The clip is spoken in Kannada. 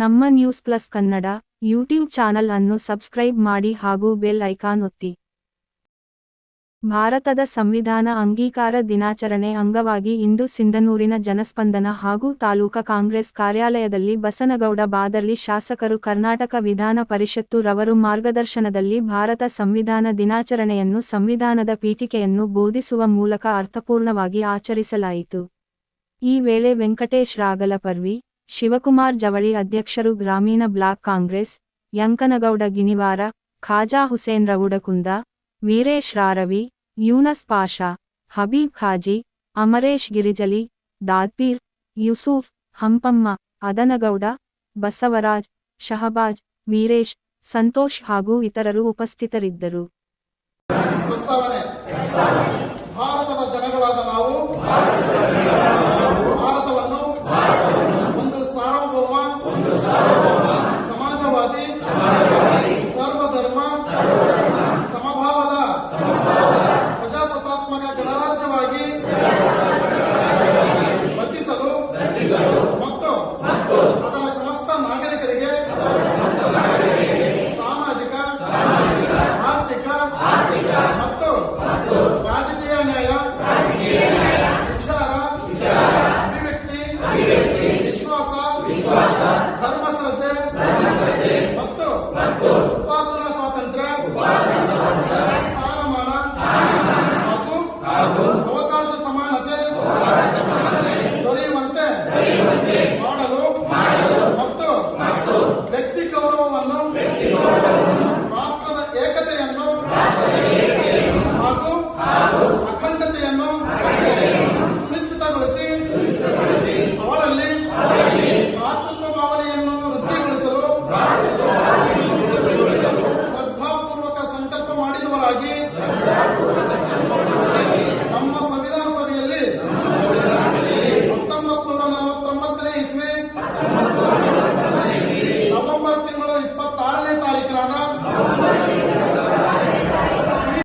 ನಮ್ಮ news plus Kannada YouTube channel ಅನ್ನು ಸಬ್ಸ್ಕ್ರೈಬ್ ಮಾಡಿ ಹಾಗೂ ಬೆಲ್ ಐಕಾನ್ ಒತ್ತಿ. ಭಾರತದ ಸಂವಿಧಾನ ಅಂಗೀಕಾರ ದಿನಾಚರಣೆ ಅಂಗವಾಗಿ ಇಂದು ಸಿಂಧನೂರಿನ ಜನಸ್ಪಂದನ ಹಾಗೂ ತಾಲೂಕಾ ಕಾಂಗ್ರೆಸ್ ಕಾರ್ಯಾಲಯದಲ್ಲಿ ಬಸನಗೌಡ ಬಾದರ್ಲಿ ಶಾಸಕರು ಕರ್ನಾಟಕ ವಿಧಾನ ಪರಿಷತ್ತು ರವರು ಮಾರ್ಗದರ್ಶನದಲ್ಲಿ ಭಾರತ ಸಂವಿಧಾನ ದಿನಾಚರಣೆಯನ್ನು ಸಂವಿಧಾನದ ಪೀಠಿಕೆಯನ್ನು ಬೋಧಿಸುವ ಮೂಲಕ ಅರ್ಥಪೂರ್ಣವಾಗಿ ಆಚರಿಸಲಾಯಿತು. ಈ ವೇಳೆ ವೆಂಕಟೇಶ್ ರಾಗಲಪರ್ವಿ ಶಿವಕುಮಾರ್ ಜವಳಿ ಅಧ್ಯಕ್ಷರು ಗ್ರಾಮೀಣ ಬ್ಲಾಕ್ ಕಾಂಗ್ರೆಸ್ ಯಂಕನಗೌಡ ಗಿಣಿವಾರ, ಖಾಜಾ ಹುಸೇನ್ ರವುಡಕುಂದ ವೀರೇಶ್ ರಾರವಿ, ಯೂನಸ್ ಪಾಷಾ, ಹಬೀಬ್ ಖಾಜಿ, ಅಮರೇಶ್ ಗಿರಿಜಲಿ, ದಾದ್ಪೀರ್, ಯೂಸುಫ್, ಹಂಪಮ್ಮ, ಅದನಗೌಡ, ಬಸವರಾಜ್, ಶಹಬಾಜ್, ವೀರೇಶ್, ಸಂತೋಷ್ ಹಾಗೂ ಇತರರು ಉಪಸ್ಥಿತರಿದ್ದರು. ಭಾರತದ ಜನಗಳಾದ ನಾವು. ಸಮಾಜವಾದಿ ಸರ್ವಧರ್ಮ ಸಮಭಾವದ ಪ್ರಜಾಸತ್ತಾತ್ಮಕ ಗಣರಾಜ್ಯವಾಗಿ ರಚಿಸಲು उपासना स्वातंत्र ಸ್ಥಾನಮಾನ ಹಾಗೂ ಅವಕಾಶ ಸಮಾನತೆ ದೊರೆಯುವಂತೆ इपत् तारीख रहा